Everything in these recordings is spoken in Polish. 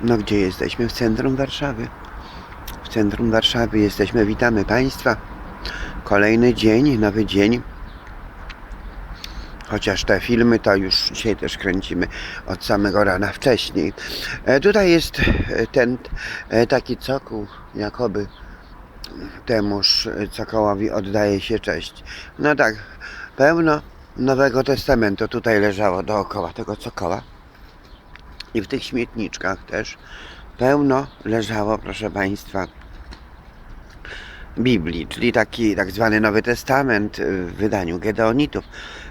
No gdzie jesteśmy? W centrum Warszawy. W centrum Warszawy jesteśmy. Witamy Państwa. Kolejny dzień, nowy dzień. Chociaż te filmy to już dzisiaj też kręcimy od samego rana wcześniej. E, tutaj jest e, ten e, taki cokół, jakoby temuż e, cokołowi oddaje się cześć. No tak, pełno Nowego Testamentu tutaj leżało dookoła tego cokoła. I w tych śmietniczkach też pełno leżało, proszę Państwa, Biblii, czyli taki tak zwany Nowy Testament w wydaniu Gedeonitów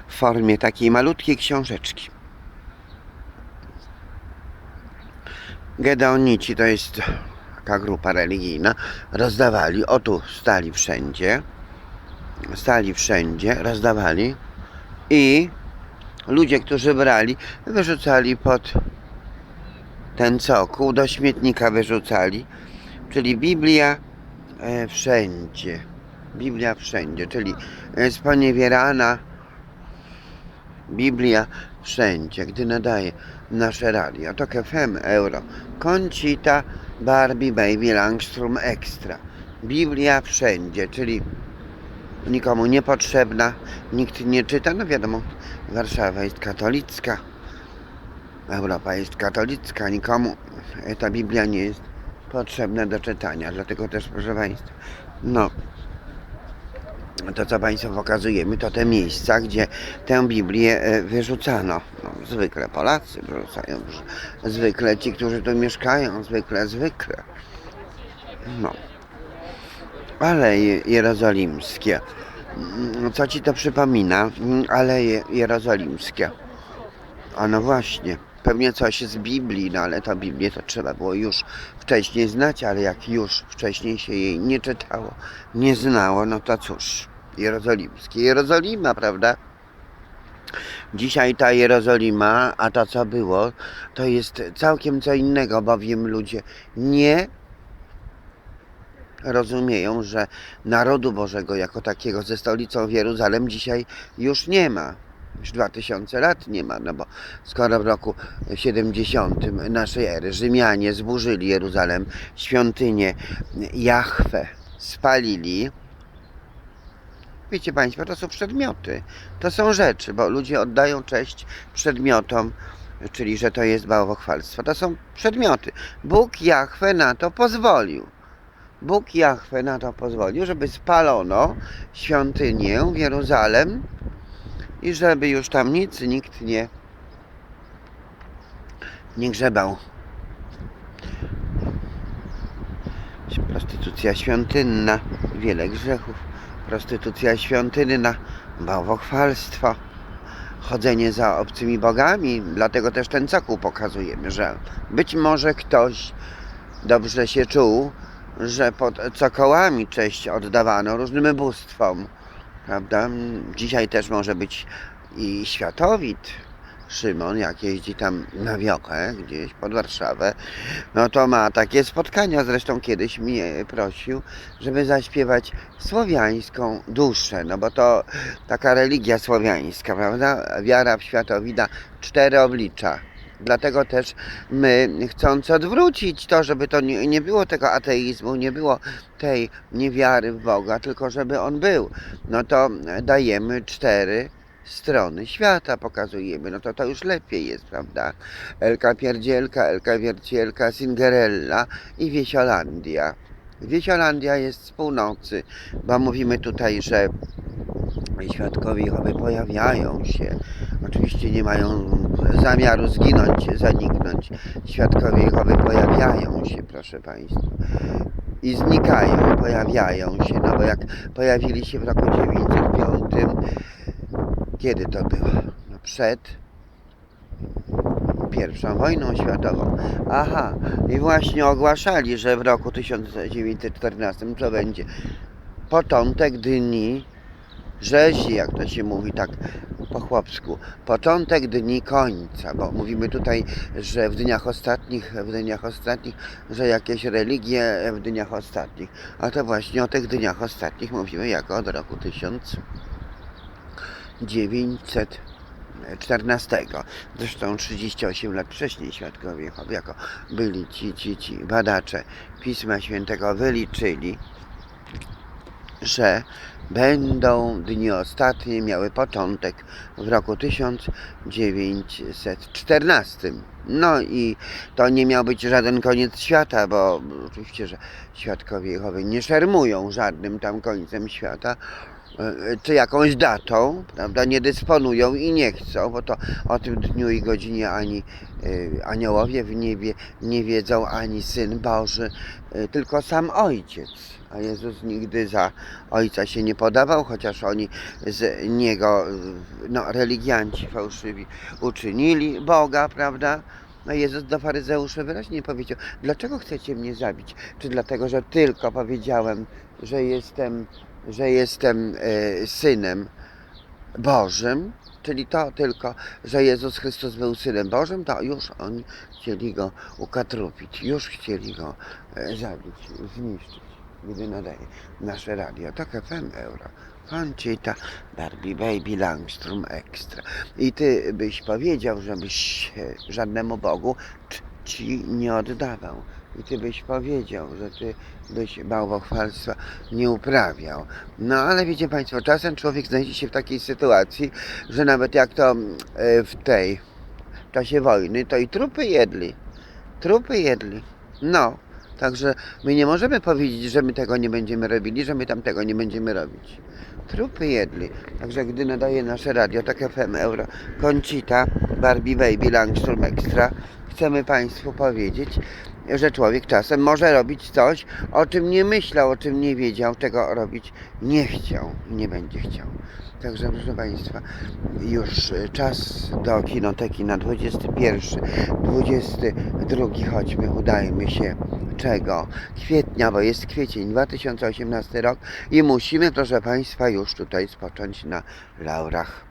w formie takiej malutkiej książeczki. Gedeonici to jest taka grupa religijna, rozdawali, o tu stali wszędzie, stali wszędzie, rozdawali i ludzie, którzy brali, wyrzucali pod ten cokół, do śmietnika wyrzucali, czyli Biblia e, wszędzie. Biblia wszędzie, czyli e, sponiewierana Biblia wszędzie, gdy nadaje nasze radio. To FM Euro. Concita Barbie Baby Langstrom Extra. Biblia wszędzie, czyli nikomu niepotrzebna, nikt nie czyta. No wiadomo, Warszawa jest katolicka, Europa jest katolicka, nikomu ta Biblia nie jest potrzebna do czytania. Dlatego też, proszę Państwa, no to co Państwu pokazujemy, to te miejsca, gdzie tę Biblię e, wyrzucano. No, zwykle Polacy wyrzucają, zwykle ci, którzy tu mieszkają, zwykle, zwykle. No. Aleje Jerozolimskie. Mm, Co ci to przypomina? Mm, Aleje Jerozolimskie. A no właśnie, pewnie coś z Biblii, no ale to Biblię to trzeba było już wcześniej znać, ale jak już wcześniej się jej nie czytało, nie znało, no to cóż, jerozolimskie. Jerozolima, prawda? Dzisiaj ta Jerozolima, a to co było, to jest całkiem co innego, bowiem ludzie nie rozumieją, że narodu Bożego jako takiego ze stolicą w Jeruzalem dzisiaj już nie ma. Już 2000 lat nie ma, no bo skoro w roku 70 naszej ery Rzymianie zburzyli Jeruzalem, świątynię Jahwe spalili, wiecie Państwo, to są przedmioty, to są rzeczy, bo ludzie oddają cześć przedmiotom, czyli że to jest bałwochwalstwo. To są przedmioty. Bóg Jahwe na to pozwolił. Bóg Jahwe na to pozwolił, żeby spalono świątynię w Jeruzalem i żeby już tam nic nikt nie, nie grzebał. Prostytucja świątynna, wiele grzechów. Prostytucja świątynna, bałwochwalstwo, chodzenie za obcymi bogami. Dlatego też ten cokół pokazujemy, że być może ktoś dobrze się czuł, że pod cokołami cześć oddawano różnym bóstwom, prawda? Dzisiaj też może być i światowit. Szymon, jak jeździ tam na wiochę, gdzieś pod Warszawę, no to ma takie spotkania. Zresztą kiedyś mnie prosił, żeby zaśpiewać słowiańską duszę, no bo to taka religia słowiańska, prawda? Wiara w światowida, cztery oblicza. Dlatego też my, chcąc odwrócić to, żeby to nie, nie było tego ateizmu, nie było tej niewiary w Boga, tylko żeby on był, no to dajemy cztery strony świata, pokazujemy. No to to już lepiej jest, prawda? Elka Pierdzielka, Elka Wiercielka, Singerella i Wiesiolandia. Wiesiolandia jest z północy, bo mówimy tutaj, że świadkowie Jehowy pojawiają się. Oczywiście nie mają zamiaru zginąć, zaniknąć. Świadkowie Jehowy pojawiają się, proszę Państwa. I znikają, pojawiają się, no bo jak pojawili się w roku 905, kiedy to było? No przed pierwszą wojną światową. Aha, i właśnie ogłaszali, że w roku 1914 to będzie początek dni rzezi, jak to się mówi tak po chłopsku, początek dni końca, bo mówimy tutaj, że w dniach ostatnich, w dniach ostatnich, że jakieś religie w dniach ostatnich, a to właśnie o tych dniach ostatnich mówimy jako od roku 1900 14. Zresztą 38 lat wcześniej świadkowie Jehowy, jako byli ci, ci, ci badacze Pisma Świętego, wyliczyli, że będą dni ostatnie miały początek w roku 1914. No i to nie miał być żaden koniec świata, bo oczywiście, że świadkowie Jehowy nie szermują żadnym tam końcem świata, e, czy jakąś datą, prawda, nie dysponują i nie chcą, bo to o tym dniu i godzinie ani e, aniołowie w niebie nie wiedzą, ani Syn Boży, e, tylko sam Ojciec. A Jezus nigdy za Ojca się nie podawał, chociaż oni z Niego, no, religianci fałszywi, uczynili Boga, prawda? No Jezus do faryzeuszy wyraźnie powiedział, dlaczego chcecie mnie zabić? Czy dlatego, że tylko powiedziałem, że jestem, że jestem e, synem Bożym, czyli to tylko, że Jezus Chrystus był synem Bożym, to już oni chcieli go ukatrupić, już chcieli go e, zabić, zniszczyć, gdy nadaje nasze radio. To FM Euro. Conchita, Barbie Baby, Langstrom Extra. I ty byś powiedział, żebyś żadnemu Bogu ci nie oddawał. I ty byś powiedział, że ty byś bałwochwalstwa nie uprawiał. No ale wiecie Państwo, czasem człowiek znajdzie się w takiej sytuacji, że nawet jak to mm, e, w tej w czasie wojny, to i trupy jedli. Trupy jedli. No. Także my nie możemy powiedzieć, że my tego nie będziemy robili, że my tam tego nie będziemy robić. Trupy jedli. Także gdy nadaje nasze radio, tak FM Euro, Conchita, Barbie Baby, Langstrom Extra, chcemy Państwu powiedzieć, że człowiek czasem może robić coś, o czym nie myślał, o czym nie wiedział, czego robić nie chciał i nie będzie chciał. Także proszę Państwa, już czas do kinoteki na 21, 22 choćby, udajmy się czego? Kwietnia, bo jest kwiecień 2018 rok i musimy, proszę Państwa, już tutaj spocząć na laurach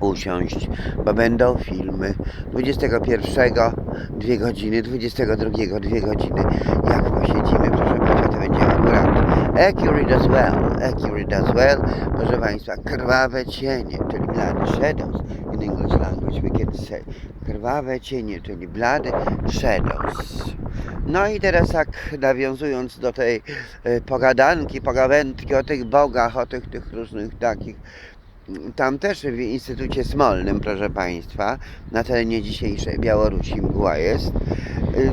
usiąść, bo będą filmy 21 dwie godziny, 22 dwie godziny. Jak posiedzimy, proszę Państwa, to będzie akurat accurate as well, accurate as well, proszę Państwa, krwawe cienie, czyli blood shadows in English language we can say, krwawe cienie, czyli blood shadows. No i teraz tak nawiązując do tej e, pogadanki, pogawędki o tych bogach, o tych, tych różnych takich tam też w Instytucie Smolnym, proszę Państwa, na terenie dzisiejszej Białorusi mgła jest, y,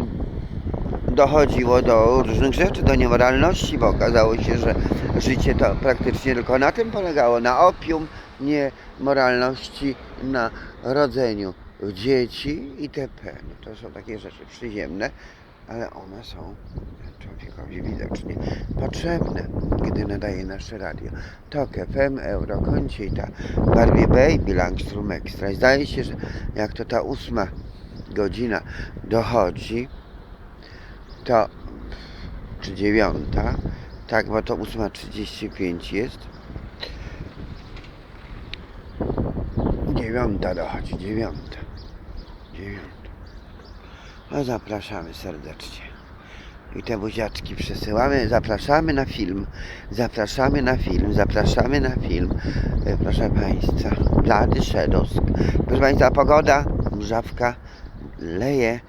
dochodziło do różnych rzeczy, do niemoralności, bo okazało się, że życie to praktycznie tylko na tym polegało, na opium, nie moralności, na rodzeniu dzieci itp. No to są takie rzeczy przyziemne, ale one są człowiekowi widocznie potrzebne, gdy nadaje nasze radio. Tok FM, Euro, Concita, Barbie Baby, Langstrom Extra. Zdaje się, że jak to ta ósma godzina dochodzi, to czy dziewiąta, tak, bo to ósma trzydzieści pięć jest. Dziewiąta dochodzi, dziewiąta. Dziewiąta. No zapraszamy serdecznie. I te buziaczki przesyłamy, zapraszamy na film, zapraszamy na film, zapraszamy na film. E, Proszę Państwa, Blady Shadows. Proszę Państwa, pogoda, mrzawka, leje,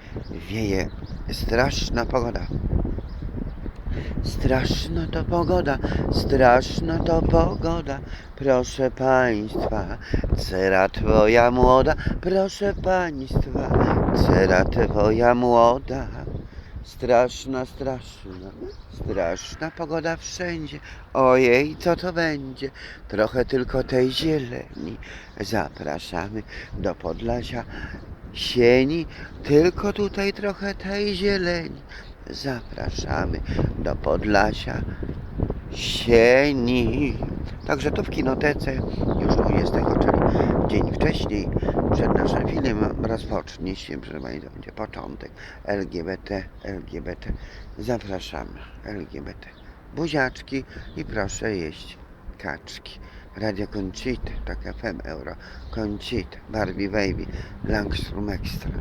wieje, straszna pogoda. Straszna to pogoda, straszna to pogoda, proszę Państwa, cera Twoja młoda, proszę Państwa, cera Twoja młoda. Straszna, straszna, straszna pogoda wszędzie. Ojej, co to będzie? Trochę tylko tej zieleni. Zapraszamy do Podlasia sieni, tylko tutaj trochę tej zieleni. Zapraszamy do Podlasia sieni. Także to w kinotece już 20, czyli dzień wcześniej, przed naszym filmem rozpocznie się, proszę Państwa, będzie początek LGBT, LGBT. Zapraszamy, LGBT. Buziaczki i proszę jeść kaczki. Radio Concita, tak FM Euro, Concita, Barbie Baby, Langstrom Extra.